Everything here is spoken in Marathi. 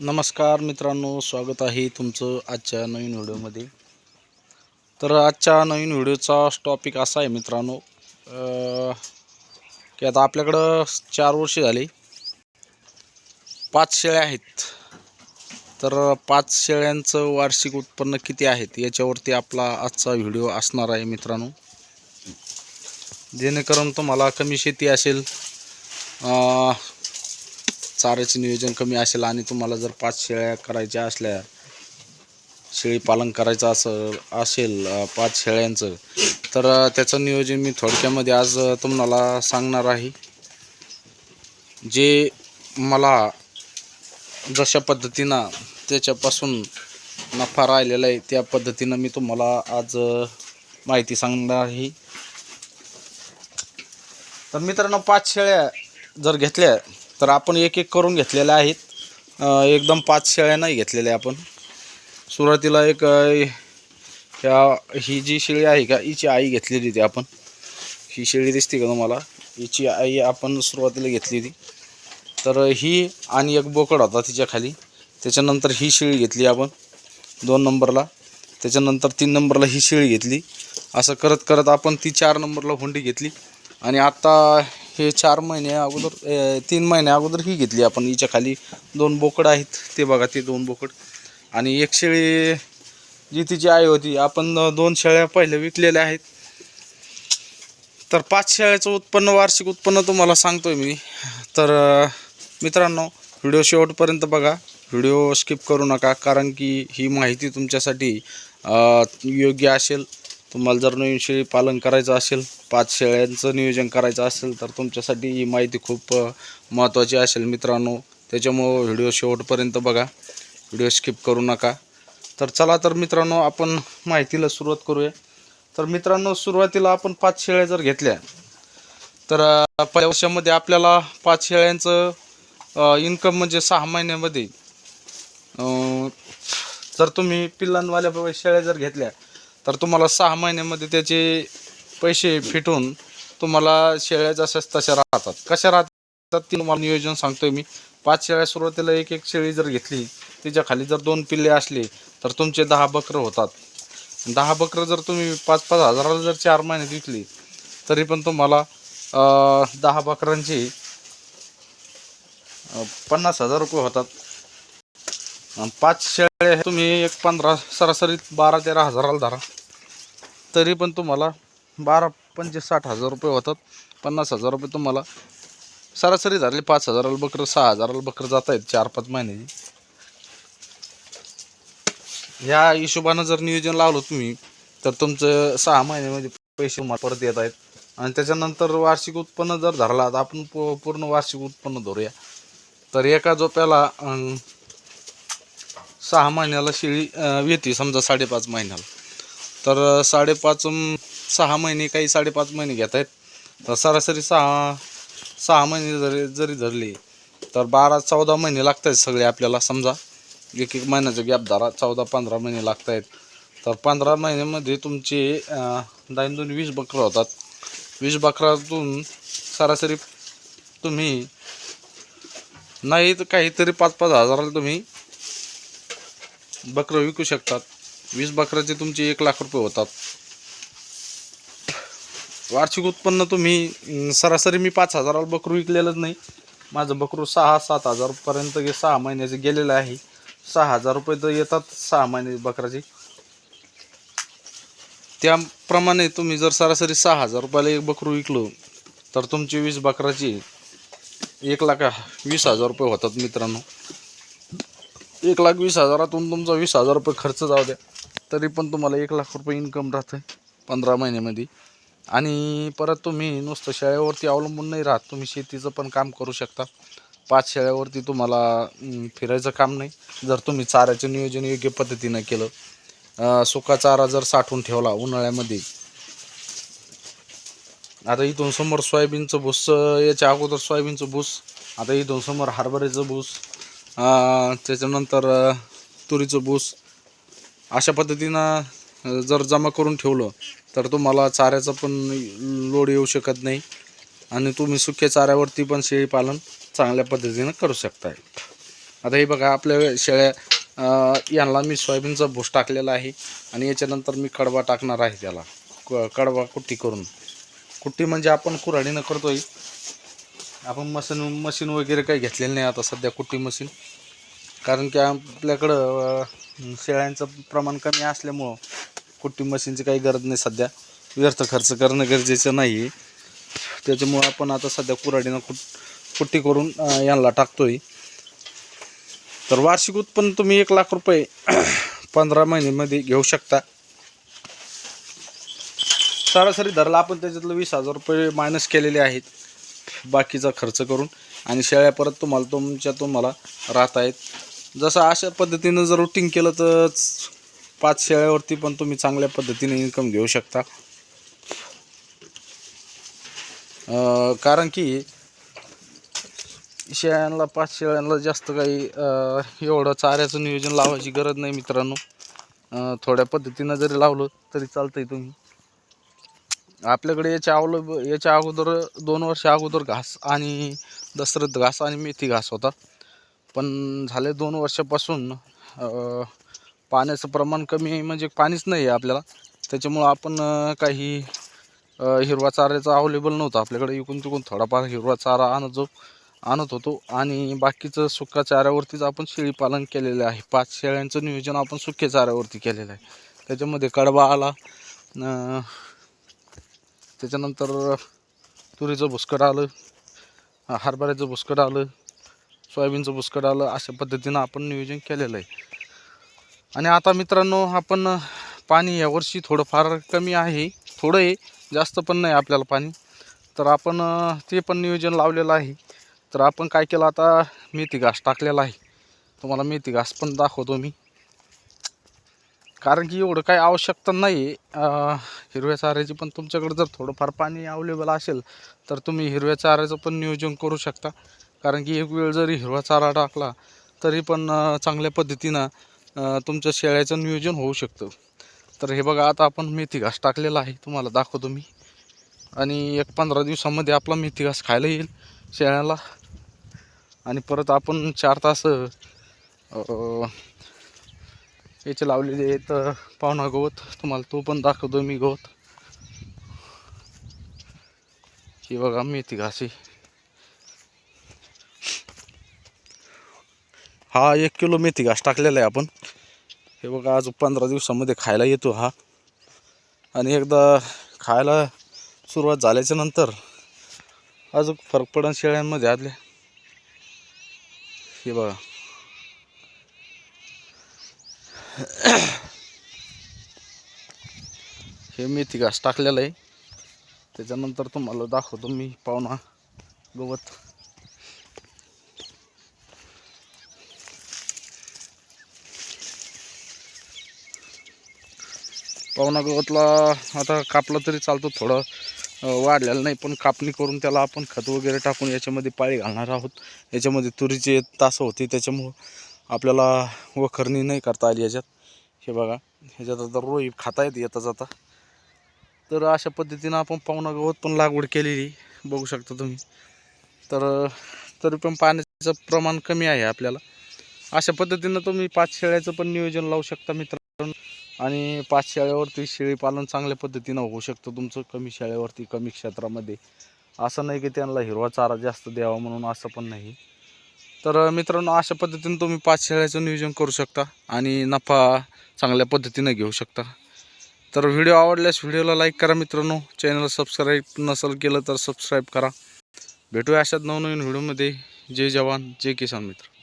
नमस्कार मित्रांनो स्वागत आहे तुमचं आजच्या नवीन व्हिडिओमध्ये. तर आजच्या नवीन व्हिडिओचा टॉपिक असा आहे मित्रांनो की आता आपल्याकडं चार वर्षे झाली. पाच शेळ्या आहेत. तर पाच शेळ्यांचं वार्षिक उत्पन्न किती आहेत याच्यावरती आपला आजचा व्हिडिओ असणार आहे मित्रांनो. जेणेकरून तुम्हाला कमी शेती असेल चाऱ्याचे नियोजन कमी असेल आणि तुम्हाला जर पाच शेळ्या करायच्या असल्या शेळी पालन करायचं असं असेल पाच शेळ्यांचं तर त्याचं नियोजन मी थोडक्यामध्ये आज तुम्हाला सांगणार आहे. जे मला जशा पद्धतीनं त्याच्यापासून नफा राहिलेला आहे त्या पद्धतीनं मी तुम्हाला आज माहिती सांगणार आहे. तर मित्रांनो पाच शेळ्या जर घेतल्या तर आपण एक एक करून घेतलेल्या आहेत. एकदम पाच शेळ्या नाही घेतलेल्या आपण. सुरुवातीला एक ह्या ही जी शेळी आहे का हिची आई घेतलेली होती आपण. ही शेळी दिसते का तुम्हाला? हिची आई आपण सुरुवातीला घेतली होती तर ही आणि एक बोकड होता तिच्या खाली. त्याच्यानंतर ही शेळी घेतली आपण दोन नंबरला. त्याच्यानंतर तीन नंबरला ही शेळी घेतली. असं करत करत आपण ती चार नंबरला हुंडी घेतली. आणि आत्ता हे चार महिने अगोदर तीन महिने अगोदर ही घेतली आपण. हिच्या खाली दोन बोकड आहेत. ते बघा ते दोन बोकड. आणि एक शेळी जी तिची आई होती आपण दोन शेळ्या पहिल्या विकलेल्या आहेत. तर पाच शेळ्याचं उत्पन्न वार्षिक उत्पन्न तुम्हाला सांगतोय मी. तर मित्रांनो व्हिडिओ शेवटपर्यंत बघा. व्हिडिओ स्किप करू नका कारण की ही माहिती तुमच्यासाठी योग्य असेल. तुम्हाला जर नवीन शेळी पालन करायचं असेल पाच शेळ्यांचं नियोजन करायचं असेल तर तुमच्यासाठी ही माहिती खूप महत्त्वाची असेल मित्रांनो. त्याच्यामुळं व्हिडिओ शेवटपर्यंत बघा. व्हिडिओ स्किप करू नका. तर चला तर मित्रांनो आपण माहितीला सुरुवात करूया. तर मित्रांनो सुरुवातीला आपण पाच शेळ्या जर घेतल्या तर पहिल्या वर्षामध्ये आपल्याला पाच शेळ्यांचं इन्कम म्हणजे सहा महिन्यामध्ये जर तुम्ही पिल्लांवाल्या शेळ्या जर घेतल्या तर तुम्हाला सहा महिन्यामध्ये त्याचे पैसे फिटून तुम्हाला शेळ्या जशाच तशा राहतात. कशा राहतात ती तुम्हाला नियोजन सांगतोय मी. पाच शेळ्या सुरुवातीला एक एक शेळी जर घेतली तिच्या खाली जर दोन पिल्ले असले तर तुमचे दहा बकरं होतात. दहा बकरं जर तुम्ही पाच पाच हजाराला जर चार महिन्यात विकली तरी पण तुम्हाला दहा बकरांची पन्नास हजार रुपये होतात. पाच शेळ्या तुम्ही एक पंधरा सरासरी बारा तेरा हजाराला धरा. तरी पण तुम्हाला बारा पंचे साठ हजार रुपये होतात. पन्नास हजार रुपये तुम्हाला सरासरी झाले पाच हजाराला बकरं सहा हजाराला बकरं जात आहेत चार पाच महिन्याची. ह्या हिशोबानं जर नियोजन लावलं तुम्ही तर तुमचं सहा महिन्यामध्ये पैसे परत येत आहेत. आणि त्याच्यानंतर वार्षिक उत्पन्न जर धरला तर आपण पूर्ण वार्षिक उत्पन्न धरूया. तर एका जोप्याला सहा महिन्याला शेळी येते समजा साडेपाच महिन्याला. तर साडेपाच सहा महिने काही साडेपाच महिने घेत आहेत. तर सरासरी सहा सहा महिने जरी जरी धरले तर बारा चौदा महिने लागत आहेत सगळे आपल्याला. समजा एक एक महिन्याचा गॅप धरा चौदा पंधरा महिने लागत आहेत तर पंधरा महिन्यामध्ये तुमचे दाईन दोन वीस बकरं होतात. वीस बकरातून सरासरी तुम्ही नाही तर काहीतरी पाच पाच हजाराला तुम्ही बकरं विकू शकतात. वीस बकराचे तुमचे एक लाख रुपये होतात. वार्षिक उत्पन्न तुम्ही सरासरी मी पाच हजाराला बकरू विकलेलंच नाही. माझं बकरू सहा सात हजारपर्यंत गे सहा महिन्याचे गेलेलं आहे. सहा हजार रुपये तर येतात सहा महिने बकराचे त्याप्रमाणे तुम्ही जर सरासरी सहा हजार रुपयाला एक बकरू विकलो तर तुमची वीस बकराची एक लाख वीस हजार रुपये होतात मित्रांनो. एक लाख वीस हजारातून तुमचा वीस हजार रुपये खर्च जाऊ द्या. तरी पण तुम्हाला एक लाख रुपये इन्कम राहतं पंधरा महिन्यामध्ये. आणि परत तुम्ही नुसतं शेळ्यावरती अवलंबून नाही राहत. तुम्ही शेतीचं पण काम करू शकता. पाच शेळ्यावरती तुम्हाला फिरायचं काम नाही. जर तुम्ही चाऱ्याचं नियोजन योग्य पद्धतीनं केलं सुका चारा जर साठवून ठेवला उन्हाळ्यामध्ये. आता इथून समोर सोयाबीनचं भूस याच्या अगोदर सोयाबीनचं भूस आता इथून समोर हरभऱ्याचं भूस त्याच्यानंतर तुरीचं भूस अशा पद्धतीनं जर जमा करून ठेवलं तर तुम्हाला चाऱ्याचं पण लोड येऊ शकत नाही. आणि तुम्ही सुक्या चाऱ्यावरती पण शेळी पालन चांगल्या पद्धतीनं करू शकताय. आता हे बघा आपल्या शेळ्या यांना मी सोयाबीनचा भूस टाकलेला आहे. आणि याच्यानंतर मी कडवा टाकणार आहे त्याला. क- कडवा कुट्टी करून. कुट्टी म्हणजे आपण कुऱ्हाडीनं करतोय. आपण मशीन मशीन वगैरे काही घेतलेलं नाही आता सध्या कुट्टी मशीन. कारण की आपल्याकडं शेळ्यांचं प्रमाण कमी असल्यामुळं कुट्टी मशीनची काही गरज नाही सध्या. व्यर्थ खर्च करणं गरजेचं नाही आहे त्याच्यामुळं आपण आता सध्या कुऱ्हाडीनं कुट कुट्टी करून यांना टाकतोय. तर वार्षिक उत्पन्न तुम्ही एक लाख रुपये पंधरा महिन्यामध्ये घेऊ शकता. सरासरी धरला आपण त्याच्यातलं वीस हजार रुपये मायनस केलेले आहेत. बाकीचा खर्च करून. आणि शेळ्या परत तुम्हाला तुमच्या तुम्हाला राहत आहेत. जसं अशा पद्धतीनं जर रुटीन केलं तर पाच शेळ्यावरती पण तुम्ही चांगल्या पद्धतीने इन्कम घेऊ शकता. कारण की शेळ्यांना पाच शेळ्यांना जास्त काही एवढं चाऱ्याचं नियोजन लावायची गरज नाही मित्रांनो. थोड्या पद्धतीनं जरी लावलं तरी चालतंय तुम्ही. आपल्याकडे याच्या अवलंब याच्या अगोदर दोन वर्ष अगोदर घास आणि दसरथ घास आणि मेथी घास होता. पण झाले दोन वर्षापासून पाण्याचं प्रमाण कमी म्हणजे पाणीच नाही आहे आपल्याला. त्याच्यामुळं आपण काही हिरवा चाऱ्याचा अवेलेबल नव्हता. आपल्याकडे इकून तिकून थोडाफार हिरवा चारा आणत जो आणत होतो. आणि बाकीचं सुक्या चाऱ्यावरतीच आपण शेळीपालन केलेलं आहे. पाच शेळ्यांचं नियोजन आपण सुक्या चाऱ्यावरती केलेलं आहे. त्याच्यामध्ये कडबा आला त्याच्यानंतर तुरीचं भुसकट आलं हरभऱ्याचं भुसकट आलं सोयाबीनचं भुसकट आलं अशा पद्धतीनं आपण नियोजन केलेलं आहे. आणि आता मित्रांनो आपण पाणी यावर्षी थोडंफार कमी आहे. थोडं आहे जास्त पण नाही आपल्याला पाणी. तर आपण ते पण नियोजन लावलेलं आहे. तर आपण काय केलं आता मेथी घास टाकलेला आहे. तुम्हाला मेथी घास पण दाखवतो मी. कारण की एवढं काही आवश्यकता नाही आहे. हिरव्या चाऱ्याची पण तुमच्याकडे जर थोडंफार पाणी अवेलेबल असेल तर तुम्ही हिरव्या चाऱ्याचं पण नियोजन करू शकता. कारण की एक वेळ जरी हिरवा चारा टाकला तरी पण चांगल्या पद्धतीनं तुमच्या शेळ्याचं नियोजन होऊ शकतं. तर हे बघा आता आपण मेथी घास टाकलेला आहे तुम्हाला दाखवतो मी. आणि एक पंधरा दिवसामध्ये आपला मेथी घास खायला येईल शेळ्याला. आणि परत आपण चार तास याचे लावलेले आहेत पाहुणा गवत. तुम्हाला तो पण दाखवतो मी गवत. ही बघा मेथी घास आहे. हा एक किलो मेथी घास टाकलेला आहे आपण. हे बघा आज पंधरा दिवसामध्ये खायला येतो हा. आणि एकदा खायला सुरुवात झाल्याच्यानंतर अजून फरक पडन शेळ्यांमध्ये आदल्या. हे बघा. हे मेथी घास टाकलेलं आहे. त्याच्यानंतर तुम्हाला दाखवतो मी पाहुणा गवत. पाहुणा गवतला आता कापलं तरी चालतो थोडं वाढलेलं नाही पण कापणी करून त्याला आपण खत वगैरे टाकून याच्यामध्ये पाळी घालणार आहोत. याच्यामध्ये तुरीचे तासं होते त्याच्यामुळं आपल्याला वखरणी नाही करता आली याच्यात. हे बघा ह्याच्यात आता रोई खाता येत येता जाता. तर अशा पद्धतीनं आपण पाहुणा गवत पण लागवड केलेली बघू शकता तुम्ही. तर तरी पण पाण्याचं प्रमाण कमी आहे आपल्याला. अशा पद्धतीनं तुम्ही पाच शेळ्याचं पण नियोजन लावू शकता मित्रांनो. आणि पाच शेळ्यावरती शेळीपालन चांगल्या पद्धतीनं होऊ शकतं तुमचं कमी शेळ्यावरती कमी क्षेत्रामध्ये. असं नाही की त्यांना हिरवा चारा जास्त द्यावा म्हणून असं पण नाही. तर मित्रांनो अशा पद्धतीनं तुम्ही पाच शेळ्याचं नियोजन करू शकता आणि नफा चांगल्या पद्धतीनं घेऊ शकता. तर व्हिडिओ आवडल्यास व्हिडिओला लाईक करा मित्रांनो. चॅनल सबस्क्राईब नसेल केलं तर सबस्क्राईब करा. भेटूया अशाच नवनवीन व्हिडिओमध्ये. जय जवान जय किसान मित्र.